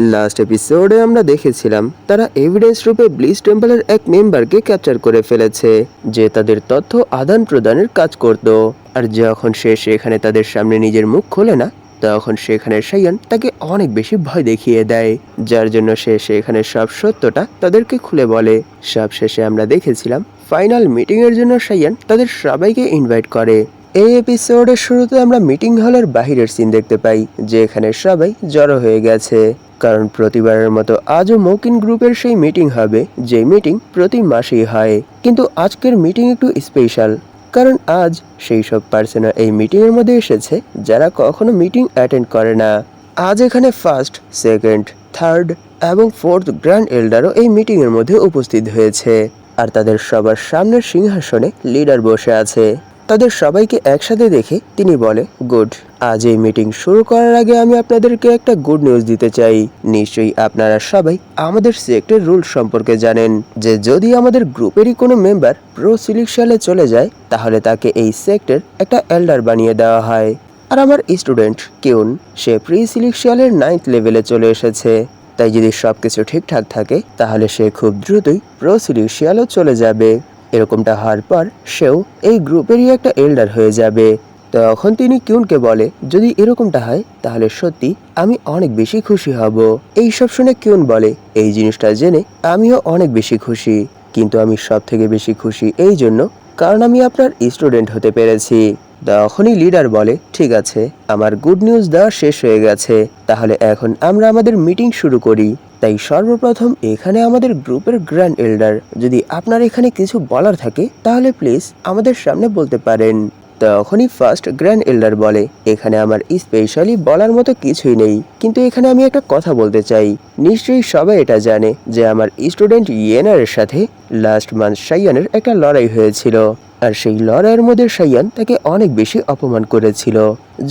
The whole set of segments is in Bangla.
লাস্ট এপিসোডে আমরা দেখেছিলাম, তারা এভিডেন্স রূপে ব্লিচ টেম্পলের এক মেম্বারকে ক্যাপচার করে ফেলেছে, যে তাদের তথ্য আদান প্রদানের কাজ করত। আর যখন সে সেখানে তাদের সামনে নিজের মুখ খোলে না, তখন সেখানে সাইয়ান তাকে অনেক বেশি ভয় দেখিয়ে দেয়, যার জন্য সে সেখানে সব সত্যটা তাদেরকে খুলে বলে। সব শেষে আমরা দেখেছিলাম ফাইনাল মিটিং এর জন্য সাইয়ান তাদের সবাইকে ইনভাইট করে। এই এপিসোডের শুরুতে আমরা মিটিং হলের বাহিরের সিন দেখতে পাই, যে এখানে সবাই জড়ো হয়ে গেছে। কারণ প্রতিবারের মতো আজও মৌকিন গ্রুপের সেই মিটিং হবে যে মিটিং প্রতি মাসেই হয়। কিন্তু আজকের মিটিং একটু স্পেশাল কারণ আজ সেই সব পার্সনরা এই মিটিং এর মধ্যে এসেছে, যারা কখনো মিটিং অ্যাটেন্ড করে না। আজ এখানে ফার্স্ট সেকেন্ড থার্ড এবং ফোর্থ গ্র্যান্ড এল্ডারও এই মিটিং এর মধ্যে উপস্থিত হয়েছে। আর তাদের সবার সামনের সিংহাসনে লিডার বসে আছে। তাদের সবাইকে একসাথে দেখে তিনি বলে, গুড, আজ এই মিটিং শুরু করার আগে আমি আপনাদেরকে একটা গুড নিউজ দিতে চাই। নিশ্চয়ই আপনারা সবাই আমাদের সেক্টর রুল সম্পর্কে জানেন যে যদি আমাদের গ্রুপেরই কোনো মেম্বার প্রো সিলেকশনে চলে যায়, তাহলে তাকে এই সেক্টর একটা এল্ডার বানিয়ে দেওয়া হয়। আর আমার স্টুডেন্ট কিউন, সে প্রি সিলেকশিয়ালের নাইন্থ লেভেলে চলে এসেছে। তাই যদি সব কিছু ঠিকঠাক থাকে, তাহলে সে খুব দ্রুতই প্রো সিলেকশিয়ালও চলে যাবে। এরকমটা হওয়ার পর সেও এই গ্রুপেরই একটা এল্ডার হয়ে যাবে। তখন তিনি কিউনকে বলে, যদি এরকমটা হয়, তাহলে সত্যি আমি অনেক বেশি খুশি হব। এই সব শুনে কিউন বলে, এই জিনিসটা জেনে আমিও অনেক বেশি খুশি। কিন্তু আমি সব থেকে বেশি খুশি এই জন্য কারণ আমি আপনার স্টুডেন্ট হতে পেরেছি। তখনই লিডার বলে, ঠিক আছে, আমার গুড নিউজ দেওয়া শেষ হয়ে গেছে। তাহলে এখন আমরা আমাদের মিটিং শুরু করি। তাই সর্বপ্রথম এখানে আমাদের গ্রুপের গ্র্যান্ড এল্ডার যদি আপনার এখানে কিছু বলার থাকে, তাহলে প্লিজ আমাদের সামনে বলতে পারেন। তখনই ফার্স্ট গ্র্যান্ড এল্ডার বলে, এখানে আমার স্পেশালি বলার মতো কিছুই নেই। কিন্তু এখানে আমি একটা কথা বলতে চাই। নিশ্চয়ই সবাই এটা জানে যে আমার স্টুডেন্ট ইয়েনারের সাথে লাস্ট মান্থ সাইয়ানের একটা লড়াই হয়েছিল। আর সেই লড়াইয়ের মধ্যে সাইয়ান তাকে অনেক বেশি অপমান করেছিল,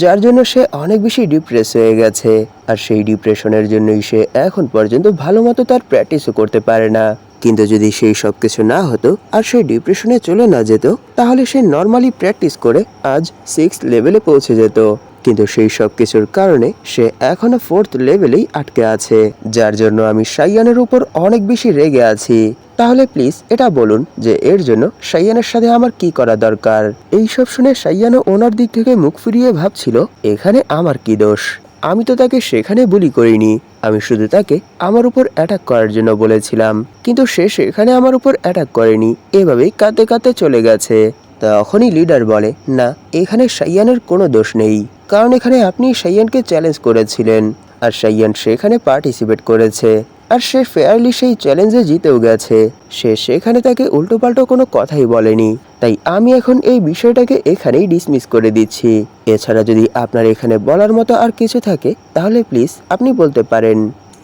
যার জন্য সে অনেক বেশি ডিপ্রেস হয়ে গেছে। আর সেই ডিপ্রেশনের জন্যই সে এখন পর্যন্ত ভালো মতো তার প্র্যাকটিসও করতে পারে না। কিন্তু যদি সেই সব কিছু না হতো আর সে ডিপ্রেশনে চলে না যেত, তাহলে সে নর্মালি প্র্যাকটিস করে আজ সিক্স লেভেলে পৌঁছে যেত। কিন্তু সেই সব কিছুর কারণে সে এখনও ফোর্থ লেভেলেই আটকে আছে, যার জন্য আমি সাইয়ানের উপর অনেক বেশি রেগে আছি। তাহলে প্লিজ এটা বলুন যে এর জন্য সাইয়ানের সাথে আমার কি করা দরকার? এই সব শুনে সাইয়ানও ওনার দিক থেকে মুখ ফিরিয়ে ভাবছিল, এখানে আমার কি দোষ? আমি তো তাকে সেখানে বুলি করিনি। আমি শুধু তাকে আমার উপর অ্যাটাক করার জন্য বলেছিলাম, কিন্তু সে সেখানে আমার উপর অ্যাটাক করেনি, এভাবেই কাঁদতে কাঁদতে চলে গেছে। তখনই লিডার বলে, না, এখানে সাইয়ানের কোনো দোষ নেই। কারণ এখানে আপনি সাইয়ানকে চ্যালেঞ্জ করেছিলেন। আর সাইয়ান সেখানে পার্টিসিপেট করেছে। আর সে ফেয়ারলি সেই চ্যালেঞ্জে জিতেও গেছে। সে সেখানে তাকে উল্টোপাল্টো কোনো কথাই বলেনি। তাই আমি এখন এই বিষয়টাকে এখানেই ডিসমিস করে দিচ্ছি। এছাড়া যদি আপনার এখানে বলার মতো আর কিছু থাকে, তাহলে প্লিজ আপনি বলতে পারেন।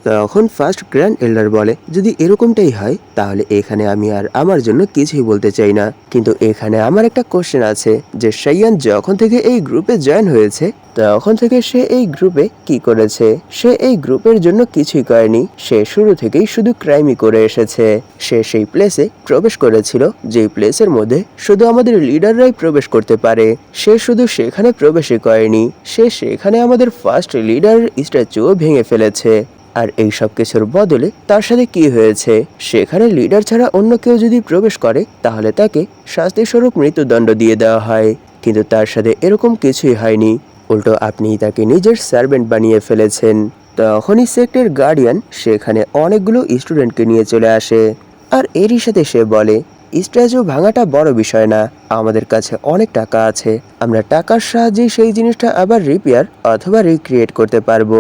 তখন ফার্স্ট গ্র্যান্ড এল্ডার বলে, যদি এরকমটাই হয়, তাহলে এখানে আমি আর আমার জন্য কিছুই বলতে চাই না। কিন্তু এখানে আমার একটা কোশ্চেন আছে, যে সাইয়ান যখন থেকে এই গ্রুপে জয়েন হয়েছে, তখন থেকে সে এই গ্রুপে কি করেছে? সে এই গ্রুপের জন্য কিছুই করেনি। সে শুরু থেকেই শুধু ক্রাইমই করে এসেছে। সে সেই প্লেসে প্রবেশ করেছিল, যেই প্লেসের মধ্যে শুধু আমাদের লিডাররাই প্রবেশ করতে পারে। সে শুধু সেখানে প্রবেশই করেনি। সে সেখানে আমাদের ফার্স্ট লিডার স্ট্যাচুও ভেঙে ফেলেছে। আর এই সব কিছুর বদলে তার সাথে কি হয়েছে? সেখানে লিডার ছাড়া অন্য কেউ যদি প্রবেশ করে, তাহলে তাকে শাস্তিস্বরূপ মৃত্যুদণ্ড দিয়ে দেওয়া হয়। কিন্তু তার সাথে এরকম কিছুই হয়নি। উল্টো আপনি তাকে নিজের সার্ভেন্ট বানিয়ে ফেলেছেন। তখনই সেক্টর গার্ডিয়ান সেখানে অনেকগুলো স্টুডেন্টকে নিয়ে চলে আসে। আর এরই সাথে সে বলে স্ট্যাচু ভাঙাটা বড় বিষয় না, আমাদের কাছে অনেক টাকা আছে। আমরা টাকার সাহায্যে সেই জিনিসটা আবার রিপেয়ার অথবা রিক্রিয়েট করতে পারব।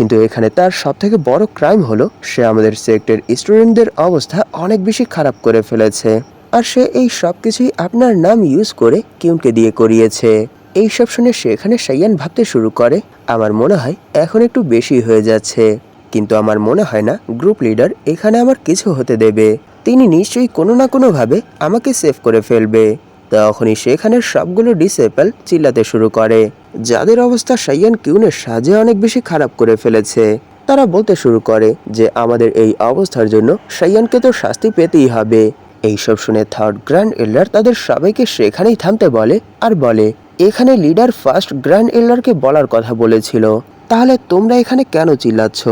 কিন্তু এখানে তার সব থেকে বড় ক্রাইম হলো, সে আমাদের সেক্টর স্টুডেন্টদের অবস্থা অনেক বেশি খারাপ করে ফেলেছে। আর সে এই সব কিছুই আপনার নাম ইউজ করে কিউনকে দিয়ে করিয়েছে। এই সব শুনে সেখানে সাইয়ান ভাবতে শুরু করে, আমার মনে হয় এখন একটু বেশি হয়ে যাচ্ছে। কিন্তু আমার মনে হয় না গ্রুপ লিডার এখানে আমার কিছু হতে দেবে। তিনি নিশ্চয়ই কোনো না কোনোভাবে আমাকে সেভ করে ফেলবে। তখনই সেখানের সবগুলো ডিসেপল চিল্লাতে শুরু করে। যাদের অবস্থা সাইয়ান কিউনের সাজে অনেক বেশি খারাপ করে ফেলেছে। তারা বলতে শুরু করে যে, আমাদের এই অবস্থার জন্য সাইয়ানকে তো শাস্তি পেতেই হবে। এইসব শুনে থার্ড গ্র্যান্ড এল্ডার তাদের সবাইকে সেখানেই থামতে বলে আর বলে, এখানে লিডার ফার্স্ট গ্র্যান্ড এল্ডারকে বলার কথা বলেছিল। তাহলে তোমরা এখানে কেন চিল্লাচ্ছ?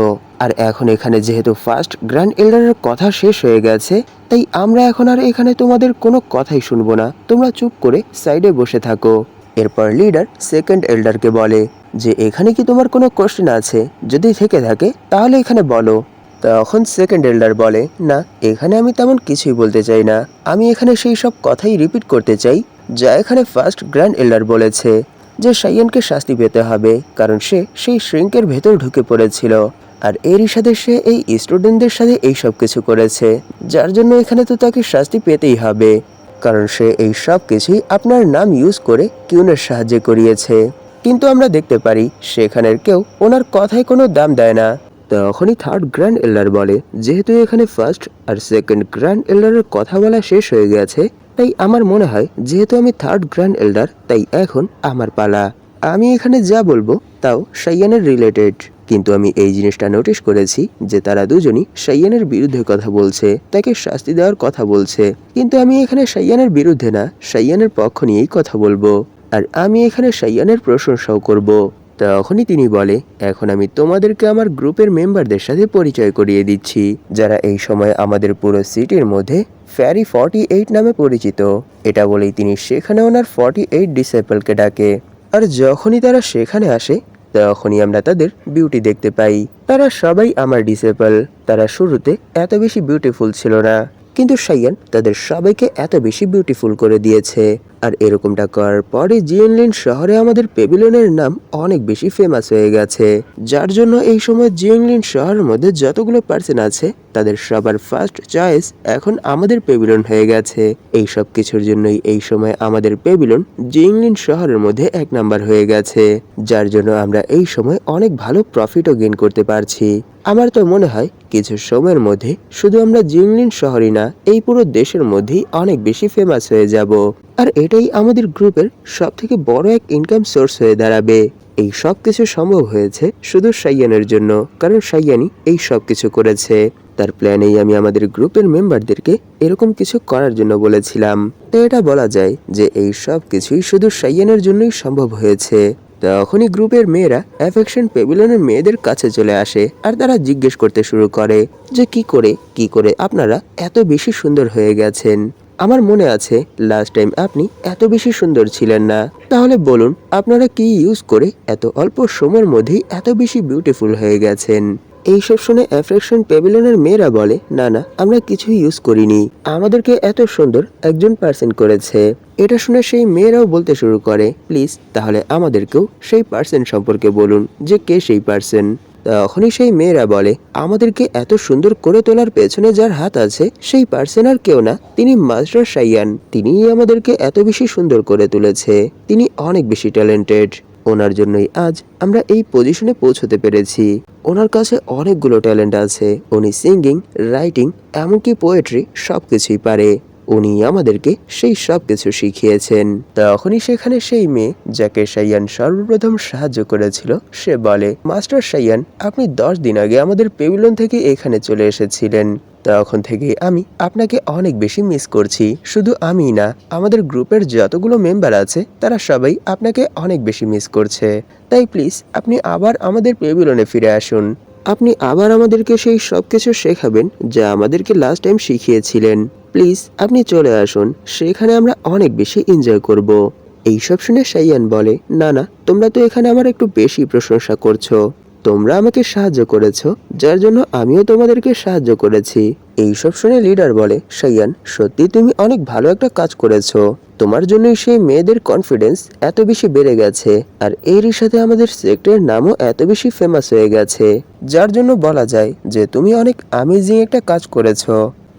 আর এখন এখানে যেহেতু ফার্স্ট গ্র্যান্ড এল্ডারের কথা শেষ হয়ে গেছে, তাই আমরা এখন আর এখানে তোমাদের কোনো কথাই শুনব না। তোমরা চুপ করে সাইডে বসে থাকো। এরপর লিডার সেকেন্ড এল্ডারকে বলে যে, এখানে কি তোমার কোনো কোশ্চেন আছে? যদি থেকে থাকে, তাহলে এখানে বলো। তখন সেকেন্ড এল্ডার বলে, না, এখানে আমি তেমন কিছুই বলতে চাই না। আমি এখানে সেই সব কথাই রিপিট করতে চাই, যা এখানে ফার্স্ট গ্র্যান্ড এল্ডার বলেছে, যে সাইয়ানকে শাস্তি পেতে হবে, কারণ সে সেই শ্রিঙ্কের ভেতর ঢুকে পড়েছিল। আর এরই সাথে সে এই স্টুডেন্টদের সাথে এই সব কিছু করেছে, যার জন্য এখানে তো তাকে শাস্তি পেতেই হবে। কারণ সে এই সব কিছুই আপনার নাম ইউজ করে কিউনের সাহায্যে করিয়েছে। কিন্তু আমরা দেখতে পারি, সেখানের কেউ ওনার কথায় কোনো দাম দেয় না। তখনই থার্ড গ্র্যান্ড এল্ডার বলে, যেহেতু এখানে ফার্স্ট আর সেকেন্ড গ্র্যান্ড এল্ডারের কথা বলা শেষ হয়ে গেছে, তাই আমার মনে হয় যেহেতু আমি থার্ড গ্র্যান্ড এল্ডার তাই এখন আমার পালা। আমি এখানে যা বলব, তাও সাইয়ানের রিলেটেড কিন্তু আমি এই জিনিসটা নোটিশ করেছি যে তারা দুজনই সাইয়ানের বিরুদ্ধে কথা বলছে, তাকে শাস্তি দেওয়ার কথা বলছে। কিন্তু আমি এখানে সাইয়ানের বিরুদ্ধে না, সাইয়ানের পক্ষ নিয়েই কথা বলব। আর আমি এখানে সাইয়ানের প্রশংসাও করব। তখনই তিনি বলে, এখন আমি তোমাদেরকে আমার গ্রুপের মেম্বারদের সাথে পরিচয় করিয়ে দিচ্ছি, যারা এই সময় আমাদের পুরো সিটির মধ্যে ফ্যারি ফর্টি এইট নামে পরিচিত। এটা বলেই তিনি সেখানে ওনার ফর্টি এইট ডিসেপলকে ডাকে। আর যখনই তারা সেখানে আসে তখনই আমরা তাদের বিউটি দেখতে পাই। তারা সবাই আমার ডিসেবল তারা শুরুতে এত বেশি বিউটিফুল ছিল না। কিন্তু সাইয়ান তাদের সবাইকে এত বেশি বিউটিফুল করে দিয়েছে। আর এরকমটা করার পরে জিএনলিন শহরে আমাদের পেভিলিয়নের নাম অনেক বেশি ফেমাস হয়ে গেছে। যার জন্য এই সময় জিএনলিন শহরের মধ্যে যতগুলো পার্সন আছে, তাদের সবার ফার্স্ট চয়েস এখন আমাদের পেভিলিয়ন হয়ে গেছে। এই সব কিছুর জন্যই এই সময় আমাদের পেভিলিয়ন জিংলিন শহরের মধ্যে এক নাম্বার হয়ে গেছে। যার জন্য আমরা এই সময় অনেক ভালো প্রফিটও গেইন করতে পারছি। আমার তো মনে হয় কিছু সময়ের মধ্যে শুধু আমরা জিংলিন শহরই না, এই পুরো দেশের মধ্যেই অনেক বেশি ফেমাস হয়ে যাব। আর এটাই আমাদের গ্রুপের সব থেকে বড় এক ইনকাম সোর্স হয়ে দাঁড়াবে। এই সব কিছু সম্ভব হয়েছে শুধু সাইয়ানের জন্য, কারণ সাইয়ানি এই সব কিছু করেছে। তার প্ল্যানেই আমি আমাদের গ্রুপের মেম্বারদেরকে এরকম কিছু করার জন্য বলেছিলাম। তাই এটা বলা যায় যে এই সব কিছুই শুধু সাইয়ানের জন্যই সম্ভব হয়েছে। তখনই গ্রুপের মেয়েরা অ্যাফেকশন পেভিলিয়নের মেয়েদের কাছে চলে আসে আর তারা জিজ্ঞেস করতে শুরু করে যে কি করে কি করে আপনারা এত বেশি সুন্দর হয়ে গেছেন। আমার মনে আছে লাস্ট টাইম আপনি এত বেশি সুন্দর ছিলেন না। তাহলে বলুন, আপনারা কি ইউজ করে এত অল্প সময়ের মধ্যেই এত বেশি বিউটিফুল হয়ে গেছেন? এইসব শুনে অ্যাফ্রেকশন পেভিলিয়নের মেয়েরা বলে, না না, আমরা কিছুই ইউজ করিনি। আমাদেরকে এত সুন্দর একজন পার্সন করেছে। এটা শুনে সেই মেয়েরাও বলতে শুরু করে প্লিজ তাহলে আমাদেরকেও সেই পার্সন সম্পর্কে বলুন, যে কে সেই পার্সন তখনই সেই মেয়েরা বলে, আমাদেরকে এত সুন্দর করে তোলার পেছনে যার হাত আছে, সেই পার্সন আর কেউ না। তিনি মাস্টার সাইয়ান তিনিই আমাদেরকে এত বেশি সুন্দর করে তুলেছে। তিনি অনেক বেশি ট্যালেন্টেড। ওনার জন্যই আজ আমরা এই পজিশনে পৌঁছতে পেরেছি। ওনার কাছে অনেকগুলো ট্যালেন্ট আছে। উনি সিঙ্গিং, রাইটিং, এমনকি পোয়েট্রি সব কিছুই পারে। উনি আমাদেরকে সেই সব কিছু শিখিয়েছেন। তখনই সেখানে সেই মেয়ে, যাকে সাইয়ান সর্বপ্রথম সাহায্য করেছিল, সে বলে, মাস্টার সাইয়ান, আপনি দশ দিন আগে আমাদের পেভিলন থেকে এখানে চলে এসেছিলেন। তখন থেকে আমি আপনাকে অনেক বেশি মিস করছি। শুধু আমি না, আমাদের গ্রুপের যতগুলো মেম্বার আছে, তারা সবাই আপনাকে অনেক বেশি মিস করছে। তাই প্লিজ, আপনি আবার আমাদের পেভিলনে ফিরে আসুন। আপনি আবার আমাদেরকে সেই সব কিছু শেখাবেন, যা আমাদেরকে লাস্ট টাইম শিখিয়েছিলেন। প্লিজ, আপনি চলে আসুন। সেখানে আমরা অনেক বেশি এনজয় করব। এইসব শুনে সাইয়ান বলে, না না, তোমরা তো এখানে আমার একটু বেশি প্রশংসা করছ। তোমরা আমাকে সাহায্য করেছ, যার জন্য আমিও তোমাদেরকে সাহায্য করেছি। এইসব শুনে লিডার বলে, সাইয়ান, সত্যি তুমি অনেক ভালো একটা কাজ করেছ। তোমার জন্যই সেই মেয়েদের কনফিডেন্স এত বেশি বেড়ে গেছে, আর এরই সাথে আমাদের সেক্টরের নামও এত বেশি ফেমাস হয়ে গেছে। যার জন্য বলা যায় যে, তুমি অনেক আমেজিং একটা কাজ করেছ।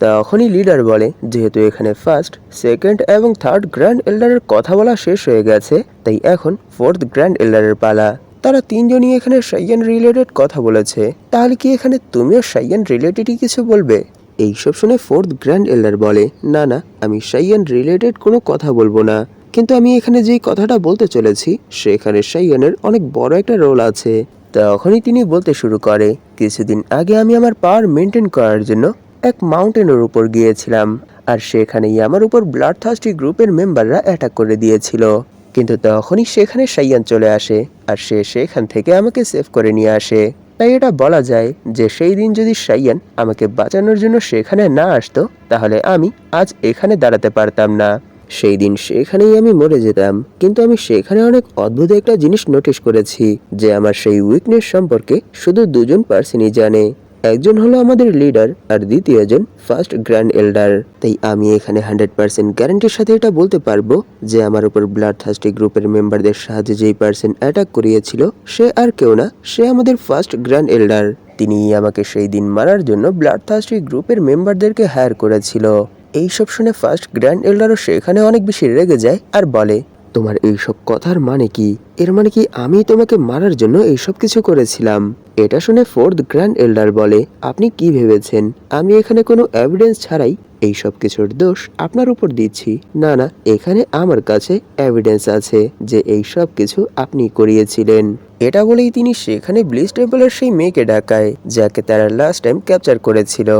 তখনই লিডার বলে, যেহেতু এখানে ফার্স্ট সেকেন্ড এবং থার্ড গ্র্যান্ড এল্ডারের কথা বলা শেষ হয়ে গেছে, তাই এখন ফোর্থ গ্র্যান্ড এল্ডারের পালা। তারা তিনজনই এখানে সাইয়ান রিলেটেড কথা বলেছে। তাহলে কি এখানে তুমিও সাইয়ান রিলেটেডই কিছু বলবে? এইসব শুনে ফোর্থ গ্র্যান্ড এল্ডার বলে, না না, আমি সাইয়ান রিলেটেড কোনো কথা বলব না। কিন্তু আমি এখানে যেই কথাটা বলতে চলেছি, সেখানে সাইয়ানের অনেক বড় একটা রোল আছে। তখনই তিনি বলতে শুরু করে, কিছুদিন আগে আমি আমার পাওয়ার মেনটেন করার জন্য এক মাউন্টেনের উপর গিয়েছিলাম, আর সেখানেই আমার উপর ব্লাড থার্স্টি গ্রুপের মেম্বাররা অ্যাটাক করে দিয়েছিল। কিন্তু তখনই সেখানে সাইয়ান চলে আসে, আর সে সেখান থেকে আমাকে সেভ করে নিয়ে আসে। তাই এটা বলা যায় যে সেই দিন যদি সাইয়ান আমাকে বাঁচানোর জন্য সেখানে না আসতো, তাহলে আমি আজ এখানে দাঁড়াতে পারতাম না। সেই দিন সেখানেই আমি মরে যেতাম। কিন্তু আমি সেখানে অনেক অদ্ভুত একটা জিনিস নোটিশ করেছি, যে আমার সেই উইকনেস সম্পর্কে শুধু দুজন পার্সনই জানে। একজন হলো আমাদের লিডার আর দ্বিতীয়জন ফার্স্ট গ্র্যান্ড এল্ডার তাই আমি এখানে হান্ড্রেড পার্সেন্ট গ্যারান্টির সাথে এটা বলতে পারব যে আমার উপর ব্লাড থার্স্টি গ্রুপের মেম্বারদের সাহায্যে যেই পার্সন অ্যাটাক করিয়েছিল, সে আর কেউ না, সে আমাদের ফার্স্ট গ্র্যান্ড এল্ডার তিনি আমাকে সেই দিন মারার জন্য ব্লাড থার্স্টি গ্রুপের মেম্বারদেরকে হায়ার করেছিল। এইসব শুনে ফার্স্ট গ্র্যান্ড এল্ডারও সেখানে অনেক বেশি রেগে যায় আর বলে তোমার এইসব কথার মানে কি? এর মানে কি আমি তোমাকে মারার জন্য এইসব কিছু করেছিলাম? এটা শুনে ফোর্থ গ্র্যান্ড এল্ডার বলে, আপনি কি ভেবেছেন? আমি এখানে কোনো এভিডেন্স ছাড়াই এই সব কিছুর দোষ আপনার উপর দিচ্ছি। না না, এখানে আমার কাছে এভিডেন্স আছে যে এই সব কিছু আপনি করিয়েছিলেন। এটা বলেই তিনি সেখানে ব্লিস টেম্পলের সেই মেয়েকে ডাকায়, যাকে তারা লাস্ট টাইম ক্যাপচার করেছিল।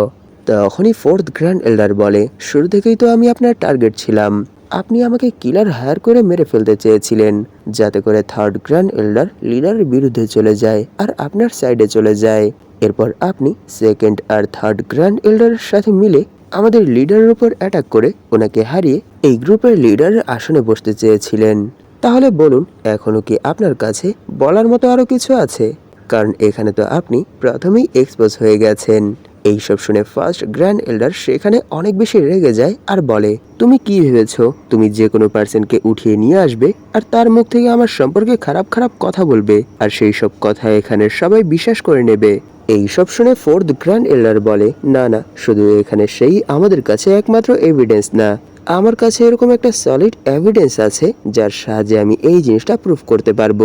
তখনই ফোর্থ গ্র্যান্ড এল্ডার বলে, শুরু থেকেই তো আমি আপনার টার্গেট ছিলাম। আপনি আমাকে কিলার হায়ার করে মেরে ফেলতে চেয়েছিলেন, যাতে করে থার্ড গ্র্যান্ড এল্ডার লিডারের বিরুদ্ধে চলে যায় আর আপনার সাইডে চলে যায়। এরপর আপনি সেকেন্ড আর থার্ড গ্র্যান্ড এল্ডারের সাথে মিলে আমাদের লিডারের উপর অ্যাটাক করে ওনাকে হারিয়ে এই গ্রুপের লিডারের আসনে বসতে চেয়েছিলেন। তাহলে বলুন এখনও কি আপনার কাছে বলার মতো আরও কিছু আছে? কারণ এখানে তো আপনি প্রথমেই এক্সপোজ হয়ে গেছেন। এইসব শুনে ফার্স্ট গ্র্যান্ড এল্ডার সেখানে অনেক বেশি রেগে যায় আর বলে, তুমি কি ভেবেছো? তুমি যে কোনো পার্সনকে উঠিয়ে নিয়ে আসবে আর তার মুখ থেকে আমার সম্পর্কে খারাপ খারাপ কথা বলবে আর সেই সব কথা এখানে সবাই বিশ্বাস করে নেবে। এই সব শুনে ফোর্থ গ্র্যান্ড এল্ডার বলে, না না, শুধু এখানে সেই আমাদের কাছে একমাত্র এভিডেন্স না। আমার কাছে এরকম একটা সলিড এভিডেন্স আছে যার সাহায্যে আমি এই জিনিসটা প্রুফ করতে পারব।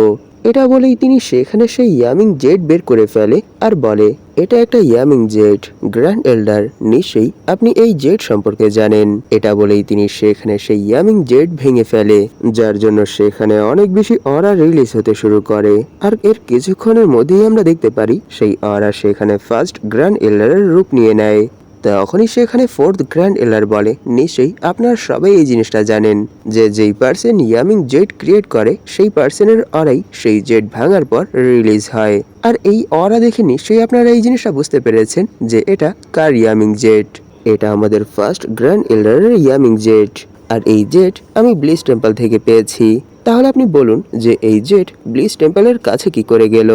এটা বলেই তিনি সেখানে সেই ইয়ামিং জেট বের করে ফেলে আর বলে এটা একটা ইয়ামিং জেট। গ্র্যান্ড এল্ডার নিশ্চয়ই আপনি এই জেট সম্পর্কে জানেন। এটা বলেই তিনি সেখানে সেই ইয়ামিং জেট ভেঙে ফেলে, যার জন্য সেখানে অনেক বেশি অরা রিলিজ হতে শুরু করে। আর এর কিছুক্ষণের মধ্যেই আমরা দেখতে পারি, সেই অরা সেখানে ফার্স্ট গ্র্যান্ড এল্ডারের রূপ নিয়ে নেয়। তখনই সেখানে ফোর্থ গ্র্যান্ড এলার বলে। নিশ্চয়ই আপনারা সবাই এই জিনিসটা জানেন যে যেই পার্সন ইয়ামিং জেট ক্রিয়েট করে, সেই পার্সনের অরাই সেই জেট ভাঙার পর রিলিজ হয়। আর এই অরা দেখে নিশ্চয়ই আপনারা এই জিনিসটা বুঝতে পেরেছেন যে এটা কার ইয়ামিং জেট? এটা আমাদের ফার্স্ট গ্র্যান্ড এল্ডারের ইয়ামিং জেট। আর এই জেট আমি ব্লিস টেম্পল থেকে পেয়েছি। তাহলে আপনি বলুন যে এই জেট ব্লিস টেম্পলের কাছে কি করে গেল?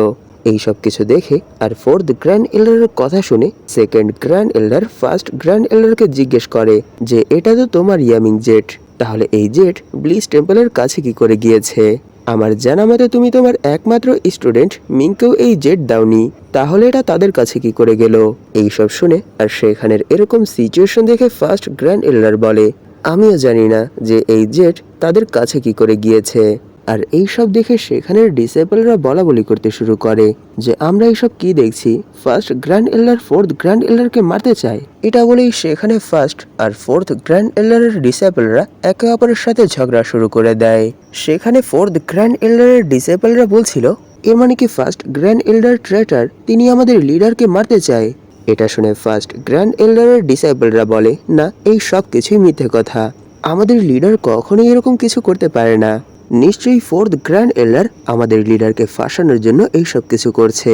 এই সব কিছু দেখে আর ফোর্থ গ্র্যান্ড এল্ডারের কথা শুনে second grand elder first grand এল্ডারকে জিজ্ঞেস করে যে, এটা তো তোমার ইয়ামিং জেট, তাহলে এই জেট ব্লিস টেম্পলের কাছে কি করে গিয়েছে? আমার জানা মতে তুমি তোমার একমাত্র স্টুডেন্ট মিংকেও এই জেট দাওনি, তাহলে এটা তাদের কাছে কি করে গেল? এই সব শুনে আর সেখানের এরকম সিচুয়েশন দেখে ফার্স্ট গ্র্যান্ড এল্ডার বলে, আমিও জানি না যে এই জেট তাদের কাছে কি করে গিয়েছে। আর এই সব দেখে সেখানের ডিসেবলরা বলা বলি করতে শুরু করে যে, আমরা এইসব কি দেখছি? First grand elder fourth grand এল্ডারকে মারতে চায়। এটা বলেই সেখানে ফার্স্ট আর ফোর্থ গ্র্যান্ড এল্ডারের ডিসেবলরা একে অপরের সাথে ঝগড়া শুরু করে দেয়। সেখানে ফোর্থ গ্র্যান্ড এল্ডারের ডিসেবলরা বলছিল, এর মানে কি ফার্স্ট গ্র্যান্ড এল্ডার ট্রেটার তিনি আমাদের লিডারকে মারতে চায়? এটা শুনে ফার্স্ট গ্র্যান্ড এল্ডারের ডিসেবলরা বলে, না, এই সব কিছুই মিথ্যে কথা। আমাদের লিডার কখনোই এরকম কিছু করতে পারে না। নিশ্চয়ই ফোর্থ গ্র্যান্ড এলার আমাদের লিডারকে ফাঁসানোর জন্য এই সব কিছু করছে।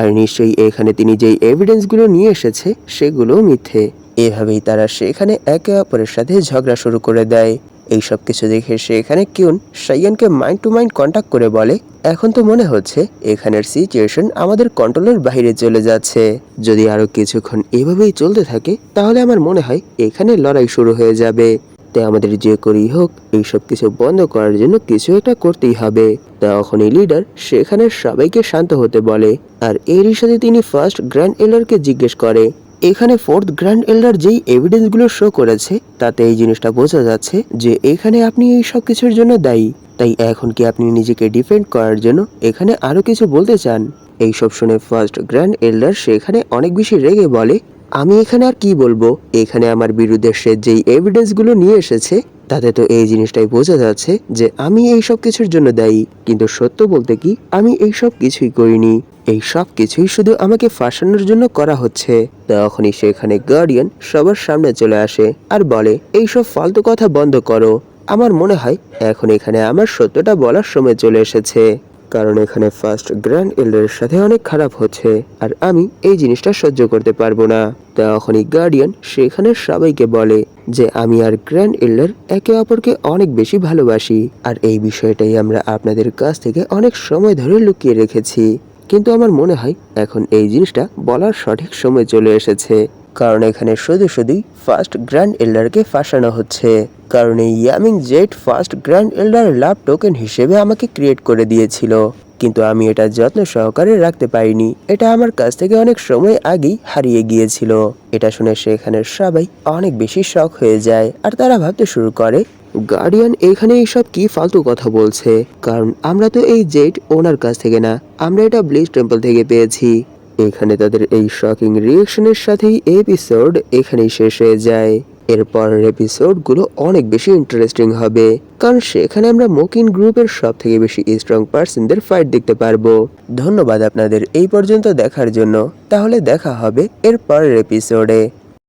আর নিশ্চয়ই এখানে তিনি যেই এভিডেন্সগুলো নিয়ে এসেছে সেগুলো মিথ্যে। এভাবেই তারা সেখানে একে অপরের সাথে ঝগড়া শুরু করে দেয়। এই সব কিছু দেখে সেখানে কিউন সাইয়ানকে মাইন্ড টু মাইন্ড কন্ট্যাক্ট করে বলে, এখন তো মনে হচ্ছে এখানের সিচুয়েশন আমাদের কন্ট্রোলের বাইরে চলে যাচ্ছে। যদি আরও কিছুক্ষণ এভাবেই চলতে থাকে, তাহলে আমার মনে হয় এখানে লড়াই শুরু হয়ে যাবে। তাই আমাদের যে করেই হোক এইসব কিছু বন্ধ করার জন্য কিছু একটা করতেই হবে। তখনই লিডার সেখানে সবাইকে শান্ত হতে বলে, আর এরই সাথে তিনি ফার্স্ট গ্র্যান্ড এল্ডারকে জিজ্ঞেস করে। এখানে ফোর্থ গ্র্যান্ড এল্ডার যেই এভিডেন্সগুলো শো করেছে, তাতে এই জিনিসটা বোঝা যাচ্ছে যে এখানে আপনি এই সব কিছুর জন্য দায়ী। তাই এখন কি আপনি নিজেকে ডিফেন্ড করার জন্য এখানে আরও কিছু বলতে চান? এইসব শুনে ফার্স্ট গ্র্যান্ড এল্ডার সেখানে অনেক বেশি রেগে বলে আমি এখানে আর কি বলব? এখানে আমার বিরুদ্ধে সে যেই এভিডেন্সগুলো নিয়ে এসেছে, তাতে তো এই জিনিসটাই বোঝা যাচ্ছে যে আমি এই সব কিছুর জন্য দায়ী। কিন্তু সত্য বলতে কি, আমি এই সব কিছুই করিনি। এই সব কিছুই শুধু আমাকে ফাঁসানোর জন্য করা হচ্ছে। তখনই সেখানে গার্ডিয়ান সবার সামনে চলে আসে আর বলে, এই সব ফালতু কথা বন্ধ করো। আমার মনে হয় এখন এখানে আমার সত্যটা বলার সময় চলে এসেছে। কারণ এখানে ফার্স্ট গ্র্যান্ড এল্ডারের সাথে অনেক খারাপ হচ্ছে, আর আমি এই জিনিসটা সহ্য করতে পারব না। তখনই গার্ডিয়ান সেখানে সবাইকে বলে যে, আমি আর গ্র্যান্ড এল্ডার একে অপরকে অনেক বেশি ভালোবাসি, আর এই বিষয়টাই আমরা আপনাদের কাছ থেকে অনেক সময় ধরে লুকিয়ে রেখেছি। কিন্তু আমার মনে হয়, এখন এই জিনিসটা বলার সঠিক সময় চলে এসেছে। কারণ এখানে শুধু শুধুই ফার্স্ট গ্র্যান্ড এল্ডারকে ফাঁসানো হচ্ছে। কারণ এই ইয়ামিং jet first grand elder love token হিসেবে আমাকে ক্রিয়েট করে দিয়েছিল। কিন্তু আমি এটা যত্ন সহকারে রাখতে পারিনি। এটা আমার কাছ থেকে অনেক সময় আগেই হারিয়ে গিয়েছিল। এটা শুনে সেখানের সবাই অনেক বেশি শখ হয়ে যায়। আর তারা ভাবতে শুরু করে গার্ডিয়ান এখানে এইসব কি ফালতু কথা বলছে? কারণ আমরা তো এই জেট ওনার কাছ থেকে না, আমরা এটা ব্লিজ টেম্পল থেকে পেয়েছি। এখানে তাদের এই শকিং রিয়েকশনের সাথেই এপিসোড এখানেই শেষ হয়ে যায়। এরপরের এপিসোডগুলো অনেক বেশি ইন্টারেস্টিং হবে, কারণ সেখানে আমরা মকিন গ্রুপের সব থেকে বেশি স্ট্রং পার্সনদের ফাইট দেখতে পারব। ধন্যবাদ আপনাদের এই পর্যন্ত দেখার জন্য। তাহলে দেখা হবে এর পরের এপিসোডে